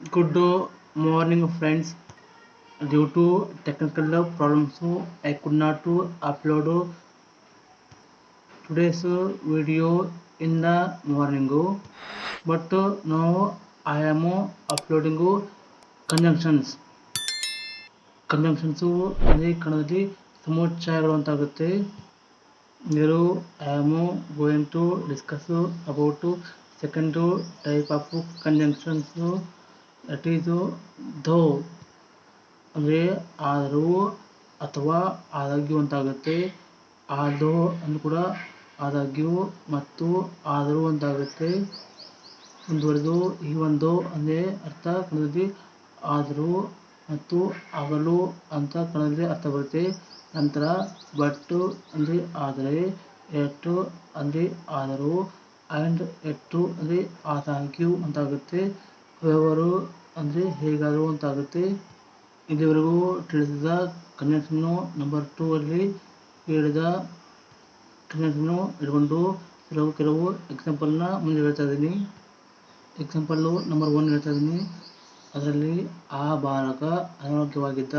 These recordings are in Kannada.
Good morning, friends. Due to technical problems, I could not upload today's video in the morning. But now I am uploading conjunctions. ಕಂಜಂಕ್ಷನ್ಸು ಅಂದರೆ ಕನ್ನಡದಲ್ಲಿ ಸಮುಚ್ಚಯಗಳು ಅಂತಾಗುತ್ತೆ ನೀವು I am going to discuss about second type of conjunctions that is though ಅಂದರೆ ಆದರೂ ಅಥವಾ ಆದಾಗ್ಯೂ ಅಂತಾಗುತ್ತೆ. ಆದೋ ಅಂದ್ರೂ ಕೂಡ ಆದಾಗ್ಯೂ ಮತ್ತು ಆದರೂ ಅಂತಾಗುತ್ತೆ. ಮುಂದುವರೆದು, ಈ ಒಂದು ಅಂದರೆ ಅರ್ಥ ಕನ್ನಡದಲ್ಲಿ ಆದರೂ ಮತ್ತು ಆಗಲು ಅಂತ ಕನ್ನಡದಲ್ಲಿ ಅರ್ಥ ಬರುತ್ತೆ. ನಂತರ ಬಟ್ಟು ಅಂದರೆ ಆದರೆ ಎಟ್ಟು ಅಂದರೆ ಆದರೂ ಆ್ಯಂಡ್ ಎಟ್ಟು ಅಂದರೆ ಆದಾಗ್ಯೂ ಅಂತಾಗುತ್ತೆ. ವ್ಯವಹಾರ ಅಂದರೆ ಹೇಗಾದರೂ ಅಂತಾಗುತ್ತೆ ಇದುವರೆಗೂ ತಿಳಿಸಿದ ಕನ್ನೆಕ್ಷನ್ನು ನಂಬರ್ ಟೂ ಅಲ್ಲಿ ಹೇಳಿದ ಕನ್ನೆಕ್ಷನ್ನು ಇಟ್ಕೊಂಡು ಕೆಲವು ಕೆಲವು ಎಕ್ಸಾಂಪಲ್ನ ಮುಂದೆ ಹೇಳ್ತಾ ಇದ್ದೀನಿ. ಎಕ್ಸಾಂಪಲ್ಲು ನಂಬರ್ ಒನ್ ಹೇಳ್ತಾ ಇದ್ದೀನಿ. ಅದರಲ್ಲಿ ಆ ಬಾಲಕ ಅನಾರೋಗ್ಯವಾಗಿದ್ದ.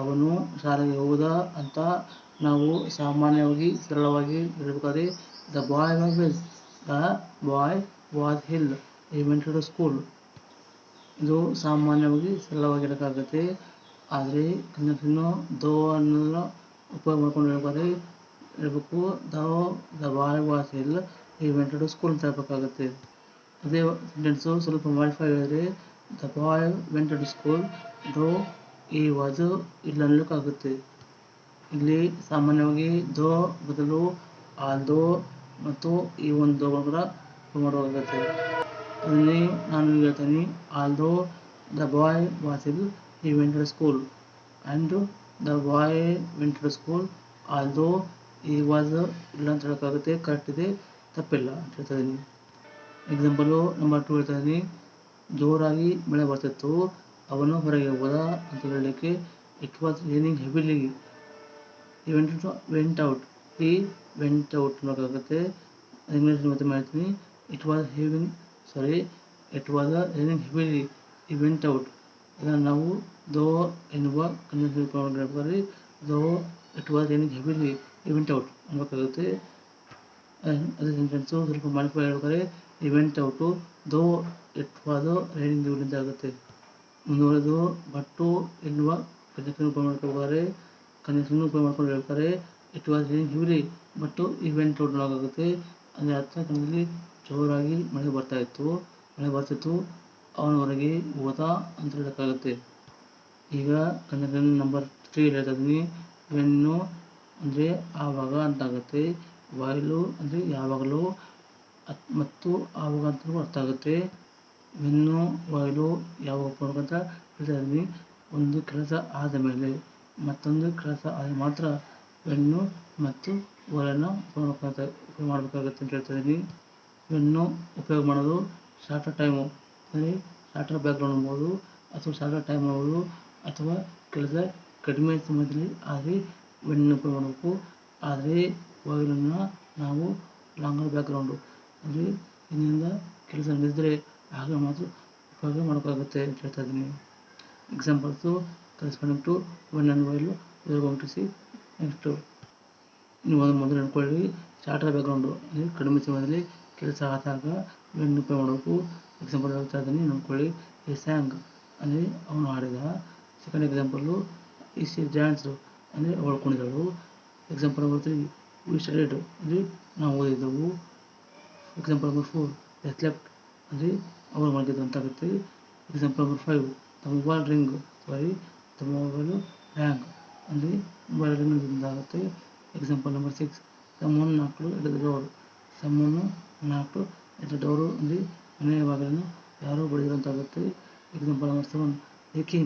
ಅವನು ಶಾಲೆಗೆ ಹೋದ ಅಂತ ನಾವು ಸಾಮಾನ್ಯವಾಗಿ ಸರಳವಾಗಿ ಹೇಳಬೇಕಾದ್ರೆ the boy was the boy was ill to school ಇದು ಸಾಮಾನ್ಯವಾಗಿ ಸರಳವಾಗಿ ಆದರೆ ಇನ್ನೂ ದೋ ಅನ್ನೋದನ್ನ ಉಪಯೋಗ ಮಾಡ್ಕೊಂಡು ಹೇಳ್ಬೇಕಾದ್ರೆ ಹೇಳ್ಬೇಕು. ದೋ ದ ಬಾಯ್ ವಾಸ್ ಇಲ್ಲ ಈ ಸ್ಕೂಲ್ ಅಂತ ಅದೇ ಸೆಂಟೆನ್ಸು ಸ್ವಲ್ಪ ಮಾಡಿಫೈ ಆದರೆ ದ ಬಾಯ್ ವೆಂಟೆಡ್ ಸ್ಕೂಲ್ ದೋ, ಈ, ವಾಜು ಇಲ್ಲ ಅನ್ಲಿಕ್ಕಾಗುತ್ತೆ ಇಲ್ಲಿ ಸಾಮಾನ್ಯವಾಗಿ ದೋ ಬದಲು ಆಲ್ದೋ ಮತ್ತು ಈ ಒಂದು ದೋಗಳು ಕೂಡ ಮಾಡಬೇಕಾಗುತ್ತೆ. ನಾನು ಹೇಳ್ತೀನಿ although the boy was ill he went to school and the boy went to school although he was ill ಅಂತ ಹೇಳೋಕ್ಕಾಗುತ್ತೆ ಕರೆಕ್ಟ್ ಇದೆ ತಪ್ಪಿಲ್ಲ ಅಂತ ಹೇಳ್ತಾ ಇದ್ದೀನಿ ಎಕ್ಸಾಂಪಲು ನಂಬರ್ ಟು ಹೇಳ್ತಾ ಇದ್ದೀನಿ ಜೋರಾಗಿ ಮಳೆ ಬರ್ತಿತ್ತು. ಅವನು ಹೊರಗೆ ಹೋದ ಅಂತ ಹೇಳಲಿಕ್ಕೆ it was raining heavily went went out he went out ಅನ್ನೋಕ್ಕಾಗುತ್ತೆ English ಮತ್ತೆ ಮಾಡ್ತೀನಿ. It was having sorry it was raining heavily he went out ಇದನ್ನು ನಾವು ದೋ ಎನ್ನುವ ಕಂಜಂಕ್ಷನ್ ಹೇಳ್ಬೇಕಾದ್ರೆ though it was raining heavily he went out ಅನ್ನೋಕ್ಕಾಗುತ್ತೆ ಅದೇ ಸೆಂಟೆನ್ಸು ಸ್ವಲ್ಪ ಮಾಡಿಫೈ ಹೇಳ್ಬೇಕಾದ್ರೆ he went out though it was raining heavily ಆಗುತ್ತೆ ಮುಂದುವರೆದು ಬಟ್ಟು ಎನ್ನುವ ಕಂಜಂಕ್ಷನ್ ಉಪಯೋಗ ಮಾಡ್ಕೊಳ್ಬೇಕಾದ್ರೆ ಕಂಜಂಕ್ಷನ್ ಉಪಯೋಗ ಮಾಡ್ಕೊಂಡು ಹೇಳ್ತಾರೆ it was raining heavily but he went out ಆಗುತ್ತೆ ಅಂದರೆ ಹತ್ತನೇ ಕನ್ನಡದಲ್ಲಿ ಜೋರಾಗಿ ಮಳೆ ಬರ್ತಾ ಇತ್ತು. ಮಳೆ ಬರ್ತಿತ್ತು. ಅವನ ಹೊರಗೆ ಹೋದ ಅಂತ ಹೇಳೋಕ್ಕಾಗುತ್ತೆ. ಈಗ ಕನ್ನಡ ನಂಬರ್ ತ್ರೀ ಹೇಳ್ತಾ ಇದ್ದೀನಿ. ವೆನ್ನು ಅಂದರೆ ಆವಾಗ ಅಂತಾಗುತ್ತೆ. ವಾಯ್ಲು ಅಂದರೆ ಯಾವಾಗಲೂ ಮತ್ತು ಆವಾಗ ಅಂತ ಅರ್ಥ ಆಗುತ್ತೆ. ವೆನ್ನು ವಾಯ್ಲು ಯಾವಾಗ ಅಂತ ಹೇಳ್ತಾ ಇದ್ದೀನಿ. ಒಂದು ಕೆಲಸ ಆದ ಮೇಲೆ ಮತ್ತೊಂದು ಕೆಲಸ ಆದರೆ ಮಾತ್ರ ವೆನ್ನು ಮತ್ತು ವಾಲನ್ನು ಉಪಯೋಗ ಮಾಡಬೇಕಾಗುತ್ತೆ ಅಂತ ಹೇಳ್ತಾ ಇದ್ದೀನಿ ವೆನ್ನು ಉಪಯೋಗ ಮಾಡೋದು ಶಾರ್ಟರ್ ಟೈಮು. ಅಂದರೆ ಶಾರ್ಟರ್ ಬ್ಯಾಕ್ಗ್ರೌಂಡ್ ಅನ್ಬೋದು ಅಥವಾ ಶಾರ್ಟರ್ ಟೈಮ್ ಅನ್ಬೋದು ಅಥವಾ ಕೆಲಸ ಕಡಿಮೆ ಸಮಯದಲ್ಲಿ ಆದರೆ ಹೆಣ್ಣು ಉಪಯೋಗ ಮಾಡಬೇಕು. ಆದರೆ ವಾಯುಲನ್ನು ನಾವು ಲಾಂಗರ್ ಬ್ಯಾಕ್ಗ್ರೌಂಡು. ಅಂದರೆ ಇದರಿಂದ ಕೆಲಸ ನಡೆದರೆ ಆಗ ಮಾತ್ರ ಉಪಯೋಗ ಮಾಡೋಕ್ಕಾಗುತ್ತೆ ಅಂತ ಹೇಳ್ತಾ ಇದ್ದೀನಿ examples corresponding to when and while ಉಪಯೋಗ ನೆಕ್ಸ್ಟು ನೀವು ಮೊದಲು ಅಂದ್ಕೊಳ್ಳಿ ಚಾರ್ಟರ್ ಬ್ಯಾಕ್ಗ್ರೌಂಡು ಅಂದರೆ ಕಡಿಮೆ ಸಮಯದಲ್ಲಿ ಕೆಲಸ ಆದಾಗ ವೆನ್ ಉಪಯೋಗ ಮಾಡಬೇಕು. ಎಕ್ಸಾಂಪಲ್ ಹೇಳ್ತಾ ಇದ್ದೀನಿ, ನೋಡ್ಕೊಳ್ಳಿ. ಈ ಸ್ಯಾಂಗ್ ಅಂದರೆ ಅವನು ಹಾಡಿದ. ಸೆಕೆಂಡ್ ಎಕ್ಸಾಂಪಲ್ಲು ಈ ಸಿ ಡ್ಯಾನ್ಸು ಅಂದರೆ ಕುಣಿದಳು. Example number three we studied ಅಂದರೆ ನಾವು ಓದಿದ್ದೆವು. ಎಕ್ಸಾಂಪಲ್ ನಂಬರ್ ಫೋರ್ ಎಸ್ ಲೆಫ್ಟ್ ಅಂದರೆ ಅವರು ಮಾಡಿದ್ದು ಅಂತ ಆಗುತ್ತೆ example number five the mobile ring sorry ತಮ್ಮ ಮೊಬೈಲು ರ್ಯಾಂಗ್ ರಿಂಗ್ ಆಗುತ್ತೆ. ಎಕ್ಸಾಂಪಲ್ ನಂಬರ್ ಸಿಕ್ಸ್ ಸಮ್ಮನ್ನು ನಾಲ್ಕು ಎಟ್ ದ ಸಮ್ಮನ್ನು ನಾಲ್ಕು ಎಟ್ ದ ಅಂದರೆ ಮನೆಯ ಬಾಗಿಲನ್ನು ಯಾರೋ ಬಡಿದ್ರು ಅಂತಾಗುತ್ತೆ ಎಕ್ಸಾಂಪಲ್ ನಂಬರ್ ಸೆವೆನ್ ದೇ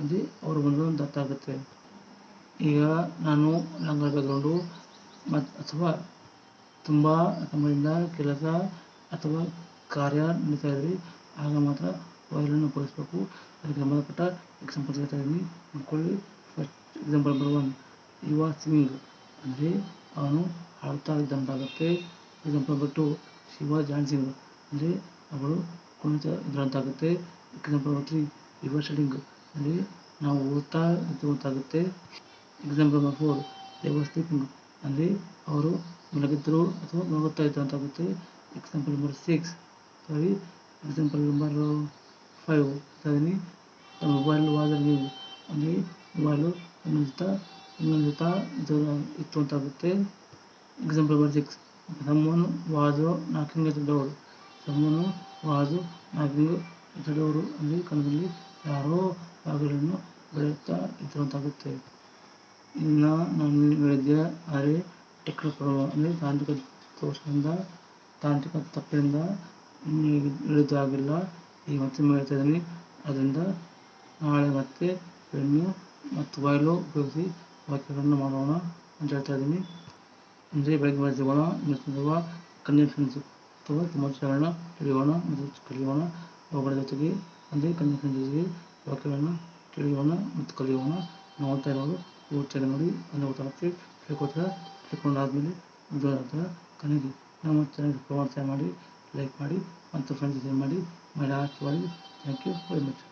ಅಲ್ಲಿ ಅವರು ಬಂದರು ಅಂತ ಅರ್ಥ ಆಗುತ್ತೆ. ಈಗ ನಾನು ಲಾಂಗರ್ ಬ್ಯಾಕ್ಗ್ರೌಂಡು ಮತ್ತು ಅಥವಾ ತುಂಬ ಸಮಯದಿಂದ ಕೆಲಸ ಅಥವಾ ಕಾರ್ಯ ನಡೀತಾ ಇದ್ದರೆ ಆಗ ಮಾತ್ರ ವೈರನ್ನು ಉಪಯೋಗಿಸ್ಬೇಕು ಅದಕ್ಕೆ ಸಂಬಂಧಪಟ್ಟ ಎಕ್ಸಾಂಪಲ್ ಹೇಳ್ತಾ ಇದ್ದೀನಿ ನೋಡ್ಕೊಳ್ಳಿ first example number one you are sing ಅಂದರೆ ಅವನು ಹಾಡ್ತಾ ಇದ್ದಂತಾಗುತ್ತೆ. Example number two she was dancing ಅಂದರೆ ಅವಳು ಕುಣಿತ ಇದ್ದಂತಾಗುತ್ತೆ. Example number three we were studying ಅಂದರೆ ನಾವು ಓದ್ತಾ ಇದ್ದಂತಾಗುತ್ತೆ. Example number four they was sleeping ಅಂದರೆ ಅವರು ಮಲಗಿದ್ದರು ಅಥವಾ ಮಲಗುತ್ತಾ ಇದ್ದಂತಾಗುತ್ತೆ. Example number six sorry example number five mobile was ಅಲ್ಲಿ ಇನ್ನೊಂದು ಜೊತೆ ಇನ್ನೊಂದು ಇದು ಇತ್ತು ಅಂತಾಗುತ್ತೆ example number six was knocking ದೊಡ್ಡವರು ಸಮ್ಮನು ವಾಜು ನಾಕಿಂಗ್ ದೊಡ್ಡವರು ಅಲ್ಲಿ ಕನ್ನಡದಲ್ಲಿ ಯಾರೋ ಬಾಗಿಲನ್ನು ಬೆಳೆಯುತ್ತಾ ಇದ್ರು ಅಂತಾಗುತ್ತೆ ಇನ್ನು ನಾನು ಹೇಳಿದ್ದೆ ಅರೆ ಟೆಕ್ನಿಕಲ್ ಅಂದರೆ ತಾಂತ್ರಿಕ ದೋಷದಿಂದ ತಾಂತ್ರಿಕ ತಪ್ಪಿನಿಂದ ಹೇಳಿದ್ದಾಗಿಲ್ಲ ಈಗ ಮತ್ತೊಮ್ಮೆ ಹೇಳ್ತಾ ಇದ್ದೀನಿ ಅದರಿಂದ ನಾಳೆ ಮತ್ತೆ ಪೆನ್ನು ಮತ್ತು ಬಾಯ್ಲು ಉಪಯೋಗಿಸಿ ವಾಕ್ಯಗಳನ್ನು ಮಾಡೋಣ ಅಂತ ಹೇಳ್ತಾ ಇದ್ದೀನಿ. ಅಂದರೆ ಬೆಳಗ್ಗೆ ಬೆಳೆಸಿಗೋಣ ನಡೆಸಿರುವ ಕಂಜಂಕ್ಷನ್ಸ್ ಅಥವಾ ಸಮಾಚಾರಗಳನ್ನ ತಿಳಿಯೋಣ ಮತ್ತು ಕಲಿಯೋಣ. ಅವುಗಳ ಜೊತೆಗೆ ಅಂದರೆ ಕಂಜಂಕ್ಷನ್ ಜೊತೆಗೆ ವಾಕ್ಯಗಳನ್ನು ತಿಳಿಯೋಣ ಮತ್ತು ಕಲಿಯೋಣ. ನೋಡ್ತಾ ಇರೋದು ಓದ್ತಾರೆ ನೋಡಿ ಅಂದರೆ ಗೊತ್ತಾಗುತ್ತೆ ತಿಳ್ಕೊತಾರೆ ತಿಳ್ಕೊಂಡಾದ್ಮೇಲೆ ನಂತರ ಕೊನೆಗೆ ನಮ್ಮ ಚಾನಲ್ ಪ್ರೋತ್ಸಾಹ ಮಾಡಿ, ಲೈಕ್ ಮಾಡಿ ಮತ್ತು ಫ್ರೆಂಡ್ಸ್ ಮಾಡಿ ಮಾಡಿ ಮಾಡಿ. Thank you very much